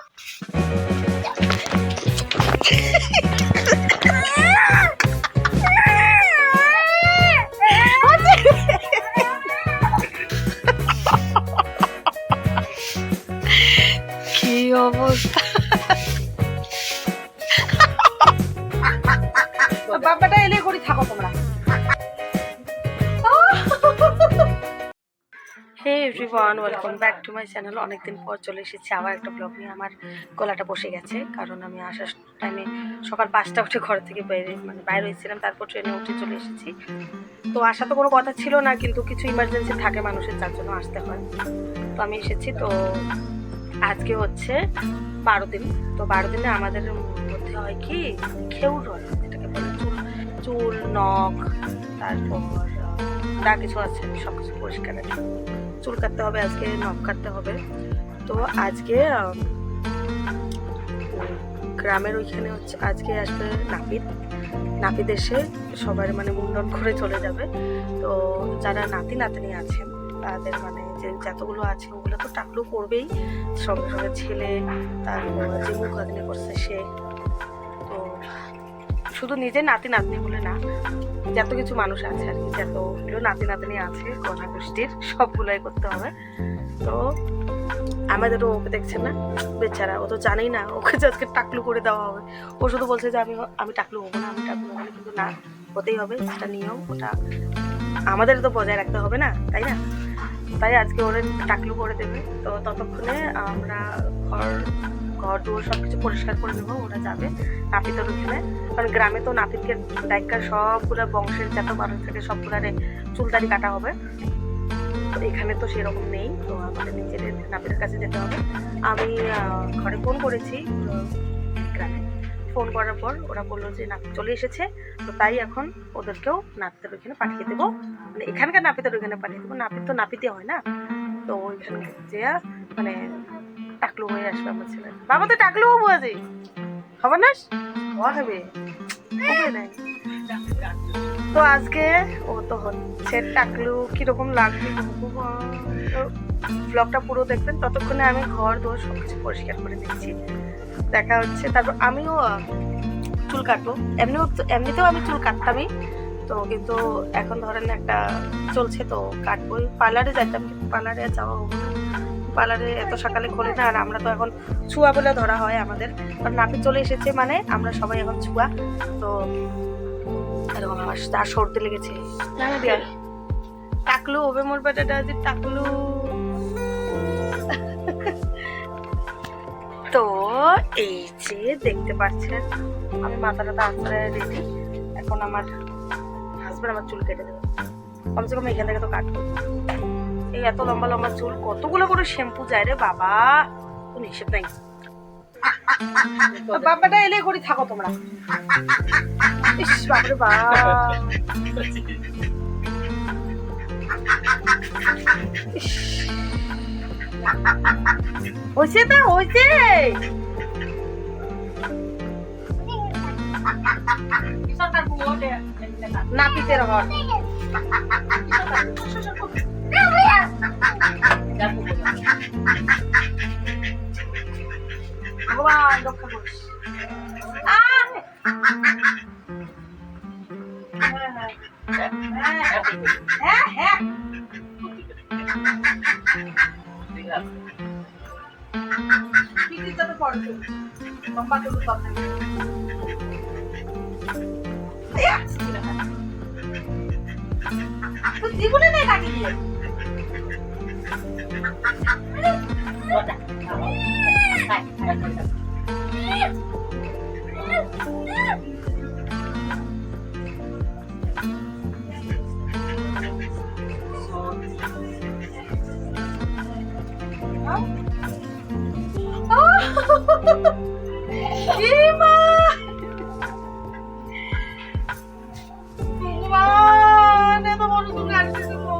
どっち? Everyone welcome back to my channel অনেকদিন পর চলে এসেছি, আবার একটা ব্লগ নিয়ে। আমার গলাটা বসে গেছে, কারণ আমি আসার টাইমে সকাল পাঁচটা উঠে ঘর থেকে বাইরে মানে বাইরে হয়েছিলাম, তারপর ট্রেনে উঠে চলে এসেছি। তো আসা তো কোনো কথা ছিল না, কিন্তু কিছু ইমার্জেন্সি থাকে মানুষের, যার জন্য আসতে হয়। তো আমি এসেছি, তো আজকে হচ্ছে বারো দিন। তো বারো দিনে আমাদের মধ্যে হয় কি? খেউর হয় যেটাকে বলে চুল চুল, নখ, তারপর যা কিছু আছে সব কিছু পরিষ্কার আছে চুল কাটতে হবে, আজকে নখ কাটতে হবে। তো আজকে গ্রামের ওইখানে হচ্ছে আজকে আসবে নাপিত। নাপিত এসে সবার মানে মুন্ডন করে চলে যাবে। তো যারা নাতি নাতনি আছেন, তাদের মানে যে যতগুলো আছে, ওগুলো তো টাকলু করবেই। সঙ্গে সঙ্গে ছেলে, তারপর যে মুখ করছে সে শুধু নিজের নাতি নাতনি বলে না, যত কিছু মানুষ আছে আর কি, যতগুলো নাতি নাতনি আছে কন্যা গোষ্ঠীর সবগুলোই করতে হবে। তো আমাদেরও ওকে দেখছে না, বেচারা, ও তো জানেই না, ওকে যে আজকে টাকলু করে দেওয়া হবে। ও শুধু বলছে যে আমি আমি টাকলু হব না, আমি টাকলু হব কিন্তু না, হতেই হবে, সেটা নিয়ম ওটা আমাদের তো বজায় রাখতে হবে না, তাই না? তাই আজকে ওরা টাকলু করে দেবে। তো ততক্ষণে আমরা ঘর ঘর দুয়ার সব কিছু পরিষ্কার করে নেব, ওরা যাবে। নাপিতের ওখানে কারণ গ্রামে তো নাপিতকে ডাইকা সবগুলো বংশের যত মানুষ থাকে সবগুলারে চুলদারি কাটা হবে। এখানে তো সেরকম নেই, তো আমাদের নিজেদের নাপিতের কাছে যেতে হবে। আমি ঘরে ফোন করেছি গ্রামে। ফোন করার পর ওরা বলল যে নাপিত চলে এসেছে। তো তাই এখন ওদেরকেও নাপিতের ওইখানে পাঠিয়ে দেবো। মানে এখানকার নাপিতের ওইখানে পাঠিয়ে দেবো। নাপিত তো নাপিতে হয় না। তো ওইখানে যে মানে টাকলু হয়ে আসবে আমার ছেলে। বাবা তো টাকলু হব আজই হবে। না হবে তো আজকে ও তো হচ্ছে টাকলু, কীরকম লাগবে ব্লগটা পুরো দেখবেন, ততক্ষণে আমি ঘর দোর সব কিছু পরিষ্কার করে দিচ্ছি। দেখা হচ্ছে, তারপর আমিও চুল কাটবো। এমনিও এমনিতেও আমি চুল কাটতামই। তো কিন্তু এখন ধরেন একটা চলছে তো কাটবো পার্লারে যাইতাম, কিন্তু পার্লারে যাওয়া হব না। পার্লারে এত সকালে খোলে না আর আমরা তো এখন ছুয়া বলে ধরা হয় আমাদের। কারণ নাপিত চলে এসেছে মানে আমরা সবাই এখন ছুয়া। তো এরকম আমার তার সর্দি লেগেছে। টাকলু হবে মোর বেটাটা যে টাকলু। তো এই যে দেখতে পাচ্ছেন আমি মাথাটা তো আস্তে রেডি এখন আমার হাজব্যান্ড আমার চুল কেটে দেবে। কমসে কম এখান থেকে তো কাটবো। এই এত লম্বা লম্বা চুল কতগুলো করে শ্যাম্পু যায় রে বাবা? কোন হিসেব নাই। বাবাটা এলে করি থাকো তোমরা। ইস বাপরে বাপ। ইস। হয়েছে তো হয়েছে। নাপিতের ঘর। ভগবান রক্ষা করিস হ্যাঁ হ্যাঁ পিঠিতে লম্বা করে কথা জীবনে নেই কাটি দিয়ে ইমা ভগবান এত বড় তুমি আনতে দেব একটা করে বেজি দিতে না ওই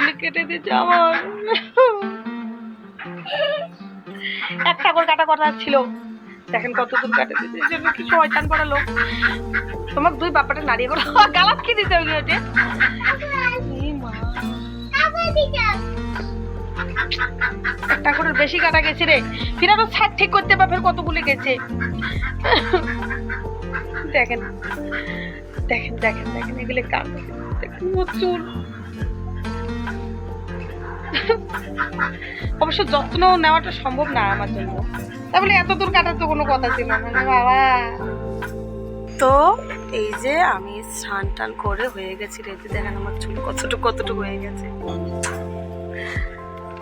চুলি কেটে দিয়েছে আমার। একটা করে কাটা কথা ছিল। দেখেন কত দূর কাটে দিয়েছে। এই জন্য কি শয়তান পড়া লোক। তোমার দুই বাপাটা নাড়িয়ে করে গালাত কি দিতে হবে ওটা করে বেশি কাটা গেছে রে। ফিরারও ছাদ ঠিক করতে বা ফের কতগুলি গেছে। দেখেন। দেখেন দেখেন দেখেন, এগুলো কান দেখেন চুল অবশ্য যত্ন নেওয়াটা সম্ভব না আমার জন্য। তাহলে এত দূর কাটার তো কোনো কথা ছিল না না বাবা। তো এই যে আমি স্নান টান করে হয়ে গেছি রেতে, দেখেন আমার চুল কতটুকু কতটুকু হয়ে গেছে।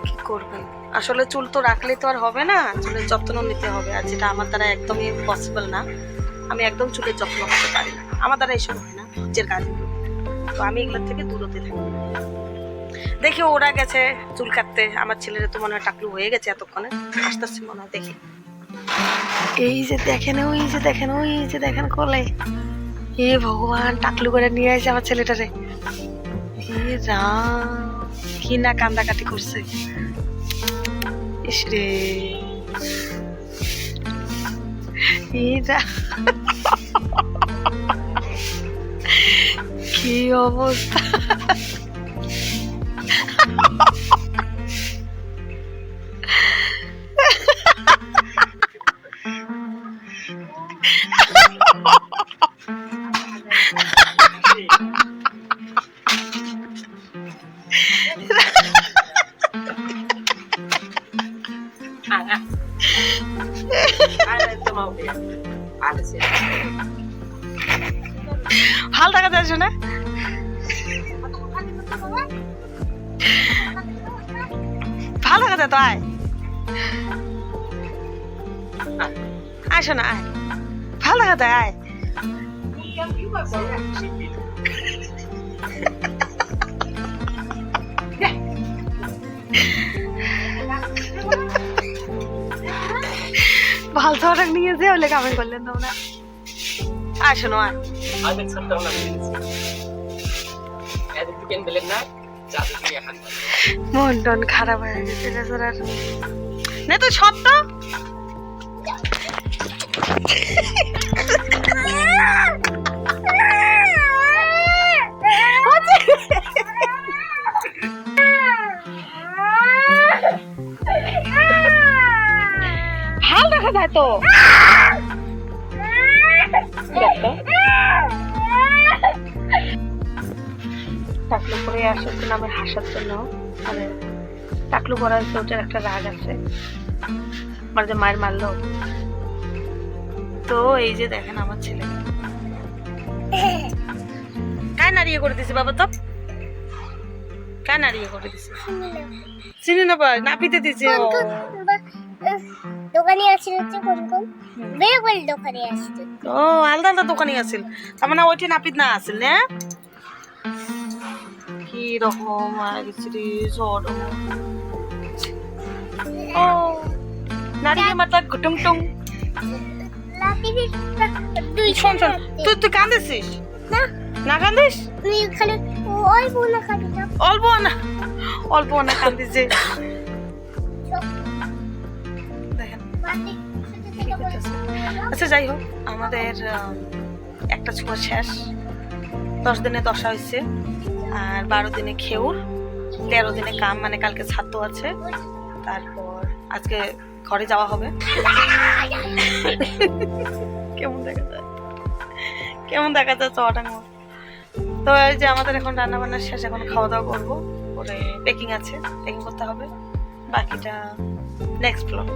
কি করবেন? আসলে চুল তো রাখলে তো আর হবে না, চুলের যত্ন নিতে হবে, আর যেটা আমার দ্বারা একদমই পসিবল না, আমি একদম চুলের যত্ন করতে পারি না। আমার দ্বারা এসব হয় না, নিজের কাজগুলো তো আমি এগুলোর থেকে দূরতে থাকি। দেখি ওরা গেছে চুল কাটতে। আমার ছেলের তো মনে হয় টাকলু হয়ে গেছে এতক্ষণে। আস্তে আস্তে মনে হয়, দেখি। এই যে দেখেন, ওই যে দেখেন, ওই যে দেখেন কলে। এ ভগবান, টাকলু করে নিয়ে আসে আমার ছেলেটারে। রাম, কি না কান্দাকাটি করছে। ইস রে। এরা কি অবস্থা। ভালো দেখা যাচ্ছে না ভালো যায় তো আয়। আয় শোনা আয়। ভালো যায় আয়। ভালো তো নিয়ে যে হলে কামে করলেন তোমরা শোনো আয়। Amin sa taon na minutes. মন টন খারাপ হয়ে গেছে বেচারার না তো সত্য ভালো দেখা যায় তো টাকলু করে আসার জন্য আমি হাসার জন্য। মানে টাকলু করা হয়েছে ওটার একটা রাগ আছে। আমার যে মায়ের মারলো। তো এই যে দেখেন আমার ছেলে। কায় নাড়িয়ে করে দিছে বাবা তো? কায় নাড়িয়ে করে দিছে? চিনি না পাই নাপিতে দিছে ও। দোকানে হচ্ছে কোন কোন? বের করে দোকানে আসছিল ও আলাদা আলাদা দোকানে আছিল তার মানে ওইটি নাপিত না আছিল না? কি রকম হয়ে গেছে রে জ্বর ও মাথা ঘুটুং টুং দুই শোন শোন তুই তুই কান্দিস না। না কান্দিস? তুমি খালি অল্প না অল্প না অল্প না যে। আচ্ছা যাই হোক আমাদের একটা ছোঁয়া শেষ। দশ দিনে দশা হয়েছে। আর বারো দিনে খেউর, তেরো দিনে কাম মানে কালকে ছাত্র আছে। তারপর আজকে ঘরে যাওয়া হবে। কেমন দেখা যায়? কেমন দেখা যায় চটাং তো এই যে আমাদের এখন রান্না বান্না শেষ, এখন খাওয়া দাওয়া করব। করে পেকিং আছে পেকিং করতে হবে। বাকিটা নেক্সট ব্লগ